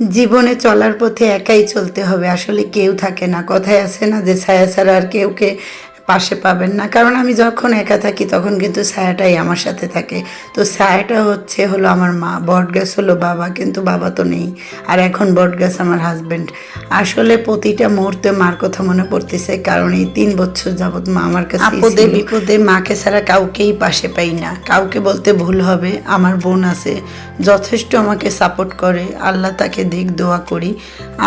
জীবনে চলার পথে একাই চলতে হবে। আসলে কেউ থাকে না। কথায় আছে না যে ছায়া ছাড়া আর কেউকে পাশে পাবেন না। কারণ আমি যখন একা থাকি তখন কিন্তু ছায়াটাই আমার সাথে থাকে। তো ছায়াটা হচ্ছে হলো আমার মা। বটগাছ হলো বাবা কিন্তু বাবা তো নেই। আর এখন বটগাছ আমার হাজব্যান্ড আসলে প্রতিটা মুহূর্তে মার কথা মনে পড়তেছে কারণ এই তিন বছর যাবত মা আমার কাছে আপদে বিপদে মাকে ছাড়া কাউকেই পাশে পাই না। কাউকে বলতে ভুল হবে আমার বোন আছে। যথেষ্ট আমাকে সাপোর্ট করে। আল্লাহ তাকে দিক দোয়া করি।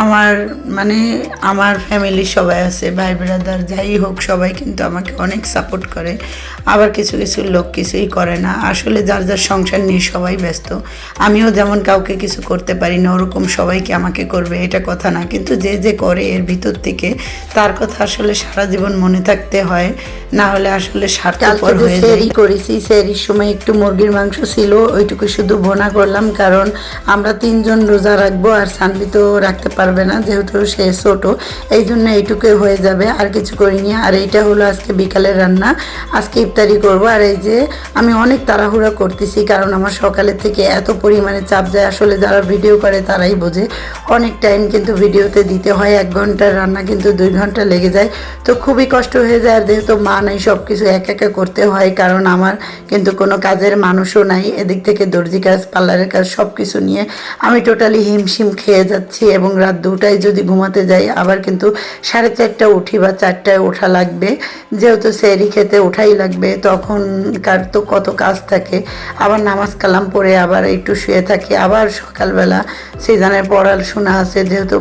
আমার মানে আমার ফ্যামিলির সবাই আছে ভাই ব্রাদার যাই হোক সবাই কিন্তু আমাকে অনেক সাপোর্ট করে। আবার কিছু কিছু লোক কিছুই করে না। আসলে যার যার সংসার নিয়ে সবাই ব্যস্ত আমিও যেমন কাউকে কিছু করতে পারি না ওরকম সবাইকে আমাকে করবে? এটা কথা না। কিন্তু যে যে করে এর ভিতর থেকে তার কথা আসলে সারা জীবন মনে থাকতে হয়। না হলে আসলে স্বার্থপর হয়ে যায়। করেছি সেরির সময় একটু মুরগির মাংস ছিল ওইটুকু শুধু বোনা করলাম কারণ আমরা তিনজন রোজা রাখব আর সানবি তো রাখতে পারবে না যেহেতু সে ছোট এই জন্য এইটুকুই হয়ে যাবে আর কিছু করিনি। আর এইটা হলো আজকে বিকালের রান্না, আজকে ইফতারি করব। আর এই যে আমি অনেক তাড়াহুড়া করতেছি, কারণ আমার সকালে থেকে এত পরিমাণে চাপ যায়। আসলে যারা ভিডিও করে তারাই বোঝে, অনেক টাইম কিন্তু ভিডিওতে দিতে হয়, এক ঘণ্টার রান্না কিন্তু দুই ঘণ্টা লেগে যায়। তো খুবই কষ্ট হয়ে যায়, আর যেহেতু মা নাই সব কিছু এক একা করতে হয়, কারণ আমার কিন্তু কোনো কাজের মানুষও নাই। এদিক থেকে দর্জি কাজ, পার্লারের কাজ সব কিছু নিয়ে আমি টোটালি হিমশিম খেয়ে যাচ্ছি এবং রাত দুটায় যদি ঘুমাতে যাই, আবার কিন্তু সাড়ে চারটা উঠি বা চারটায় ওঠা লাগবে। যেহেতু সেরি খেতে ওঠাই লাগবে তখনকার তো কত কাজ থাকে। আবার নামাজ কালাম পড়ে আবার একটু শুয়ে থাকি আবার সকালবেলা সিজনের পড়াশোনা আছে যেহেতু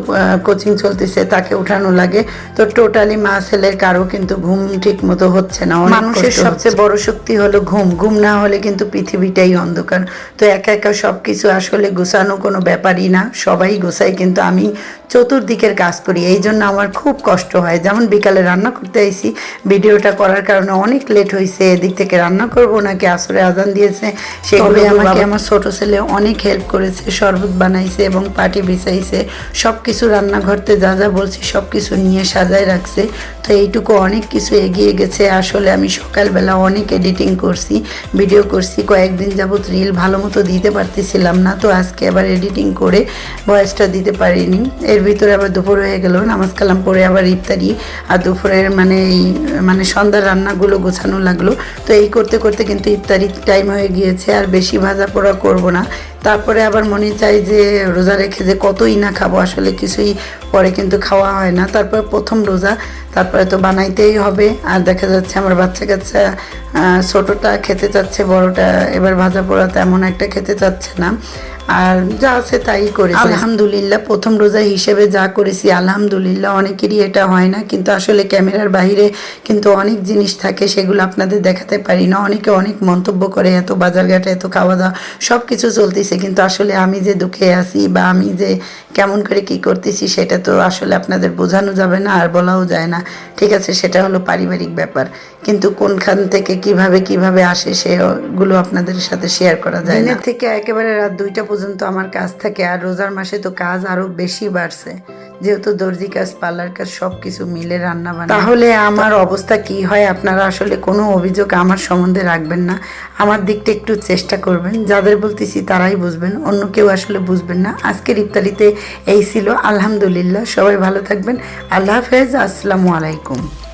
কোচিং চলতেছে তাকে উঠানো লাগে। তো টোটালি মা ছেলের কারও কিন্তু ঘুম ঠিক মতো হচ্ছে না মানুষের সবচেয়ে বড় শক্তি হলো ঘুম। ঘুম না হলে কিন্তু পৃথিবীটাই অন্ধকার। তো একা একা সব কিছু আসলে গোছানো কোনো ব্যাপারই না সবাই গোছাই কিন্তু আমি চতুর্দিকের কাজ করি। এই জন্য আমার খুব কষ্ট হয়। যেমন বিকালে রান্না করতে আইসি ভিডিওটা করার কারণে অনেক লেট হয়েছে এদিক থেকে রান্না করব নাকি আসরে আজান দিয়েছে? সেগুলো আমাকে আমার ছোট ছেলে অনেক হেল্প করেছে শরবত বানাইছে এবং পাটি বিছাইছে সব কিছু রান্নাঘরতে যা যা বলছি সব কিছু নিয়ে সাজায় রাখছে। তো এইটুকু অনেক কিছু এগিয়ে গেছে আসলে আমি সকালবেলা অনেক এডিটিং করছি ভিডিও করছি কয়েকদিন যাবত রিল ভালো মতো দিতে পারতেছিলাম না তো আজকে আবার এডিটিং করে ভয়েসটা দিতে পারিনি। এর ভিতরে আবার দুপুর হয়ে গেল নামাজ কালাম পরে আবার ইফতারি আর দুপুরের মানে এই মানে সন্ধ্যার রান্নাগুলো গোছানো লাগল। তো এই করতে করতে কিন্তু ইফতারি টাইম হয়ে গিয়েছে, আর বেশি ভাজা পোড়া করব না। তারপরে আবার মনে চাই যে রোজা রেখে যে কতই না খাব, আসলে কিছুই পরে কিন্তু খাওয়া হয় না। তারপর প্রথম রোজা, তারপরে তো বানাইতেই হবে। আর দেখা যাচ্ছে আমার বাচ্চা কাচ্চা ছোটোটা খেতে চাচ্ছে, বড়টা এবার ভাজা পোড়া তেমন একটা খেতে চাচ্ছে না। আর যা আছে তাই করেছি। আলহামদুলিল্লাহ প্রথম রোজা হিসেবে যা করেছি আলহামদুলিল্লাহ অনেকেরই এটা হয় না। কিন্তু আসলে ক্যামেরার বাইরে কিন্তু অনেক জিনিস থাকে সেগুলো আপনাদের দেখাতে পারি না। অনেকে অনেক মন্তব্য করে এত বাজারঘাটে এত খাওয়া দাওয়া সব কিছু চলতেছে। কিন্তু আসলে আমি যে দুঃখে আছি বা আমি যে কেমন করে কি করতেছি সেটা তো আসলে আপনাদের বোঝানো যাবে না আর বলাও যায় না। ঠিক আছে সেটা হলো পারিবারিক ব্যাপার। কিন্তু কোনখান থেকে কীভাবে কীভাবে আসে সেগুলো আপনাদের সাথে শেয়ার করা যায় না। থেকে একেবারে রাত দুইটা পর্যন্ত আমার কাজ থাকে আর রোজার মাসে তো কাজ আরও বেশি বাড়ছে। যেহেতু দর্জি কাজ পার্লার কাজ সব কিছু মিলে রান্না বান্না। তাহলে আমার অবস্থা কি হয়? আপনারা আসলে কোনো অভিযোগ আমার সম্বন্ধে রাখবেন না। আমার দিকটা একটু চেষ্টা করবেন। যাদের বলতেছি তারাই বুঝবেন অন্য কেউ আসলে বুঝবেন না। আজকের ইফতারিতে এই ছিল। আলহামদুলিল্লাহ। সবাই ভালো থাকবেন। আল্লাহ হাফেজ। আসসালামু আলাইকুম।